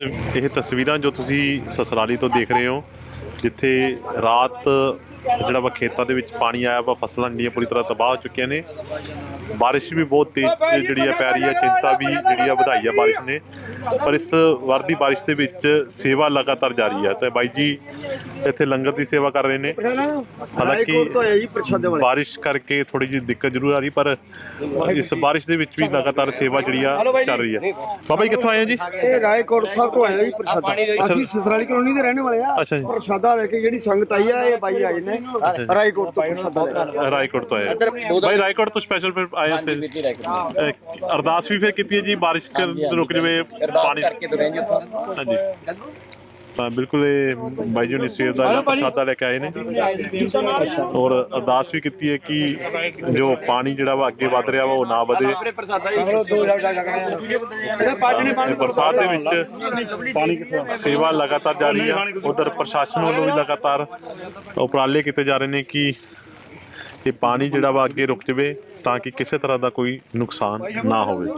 ਇਹ ਤਸਵੀਰਾਂ ਜੋ ਤੁਸੀਂ ਸਸਰਾਲੀ ਤੋਂ ਦੇਖ ਰਹੇ ਹੋ ਜਿੱਥੇ ਰਾਤ ਜਿਹੜਾ ਵਾ ਖੇਤਾਂ ਦੇ ਵਿੱਚ ਪਾਣੀ ਆਇਆ ਵਾ ਫਸਲਾਂ ਜਿਹੜੀਆਂ ਪੂਰੀ ਤਰ੍ਹਾਂ ਤਬਾਹ ਹੋ ਚੁੱਕੀਆਂ ਨੇ। ਬਾਰਿਸ਼ ਵੀ ਬਹੁਤ ਤੇਜ਼ ਜਿਹੜੀ ਆ ਪੈ ਰਹੀ ਹੈ ਚਿੰਤਾ ਵੀ ਜਿਹੜੀ ਆ ਵਧਾਈ ਆ ਬਾਰਿਸ਼ ਨੇ। ਪਰ ਇਸ ਵਾਰ ਦੀ ਬਾਰਿਸ਼ ਦੇ ਵਿੱਚ ਸੇਵਾ ਲਗਾਤਾਰ ਜਾਰੀ ਹੈ ਤੇ ਬਾਈ ਜੀ ਇੱਥੇ ਲੰਗਰ ਦੀ ਸੇਵਾ ਕਰ ਰਹੇ ਨੇ। ਹਾਲਾਂਕਿ ਬਾਰਿਸ਼ ਕਰਕੇ ਥੋੜੀ ਜਿਹੀ ਦਿੱਕਤ ਜ਼ਰੂਰ ਆ ਰਹੀ ਪਰ ਇਸ ਬਾਰਿਸ਼ ਦੇ ਵਿੱਚ ਵੀ ਲਗਾਤਾਰ ਸੇਵਾ ਜਿਹੜੀ ਆ ਚੱਲ ਰਹੀ ਹੈ ਬਾਬਾ ਜੀ ਕਿੱਥੋਂ ਆਏ ਹੋ ਜੀ? ਇਹ ਰਾਏਕੋਟ ਸਾਹਿਬ ਤੋਂ ਆਇਆ ਜੀ ਪ੍ਰਸ਼ਾਦਾ। ਅਸੀਂ ਸਸਰਾਲੀ ਕਲੋਨੀ ਦੇ ਰਹਿਣ ਵਾਲੇ ਆ। ਪ੍ਰਸ਼ਾਦਾ ਲੈ ਕੇ ਜਿਹੜੀ ਸੰਗਤ ਆਈ ਆ ਇਹ ਬਾਈ ਆਏ ਨੇ। ਰਾਏਕੋਟ ਤੋਂ ਪ੍ਰਸ਼ਾਦਾ ਲੈ ਕੇ ਰਾਏਕੋਟ ਤੋਂ ਆਏ ਹੋ। ਬਾਈ ਰਾਏਕੋਟ ਤੋਂ ਸਪੈਸ਼ਲ ਫਿਰ ਆਏ ਅਹ ਅਰਦਾਸ ਵੀ ਫਿਰ ਕੀਤੀ ਹੈ ਜੀ ਬਾਰਿਸ਼ ਕਰ ਰੁਕ ਜਵੇ ਪਾਣੀ। ਕਰਕੇ ਤੁਰੇ ਜੀ ਉੱਥੋਂ। ਹਾਂਜੀ। ਤਾਂ ਬਿਲਕੁਲ ਇਹ ਬਾਈ ਜੀ ਨੇ ਸਵੇਰ ਦਾ ਜਿਹੜਾ ਪ੍ਰਸ਼ਾਦਾ ਲੈ ਕੇ ਆਏ ਨੇ। ਔਰ ਅਰਦਾਸ ਵੀ ਕੀਤੀ ਹੈ ਕਿ ਜੋ ਪਾਣੀ ਜਿਹੜਾ ਵਾ ਅੱਗੇ ਵੱਧ ਰਿਹਾ ਵਾ ਉਹ ਨਾ ਵਧੇ। ਬਰਸਾਤ ਦੇ ਵਿੱਚ ਪਾਣੀ ਸੇਵਾ ਲਗਾਤਾਰ ਜਾਰੀ ਹੈ ਉਧਰ ਪ੍ਰਸ਼ਾਸਨ ਵੱਲੋਂ ਵੀ ਲਗਾਤਾਰ ਉਪਰਾਲੇ ਕੀਤੇ ਜਾ ਰਹੇ ਨੇ ਕਿ ਇਹ ਪਾਣੀ ਜਿਹੜਾ ਵਾ ਅੱਗੇ ਰੁਕ ਜਵੇ ਤਾਂ ਕਿ ਕਿਸੇ ਤਰ੍ਹਾਂ ਦਾ ਕੋਈ ਨੁਕਸਾਨ ਨਾ ਹੋਵੇ।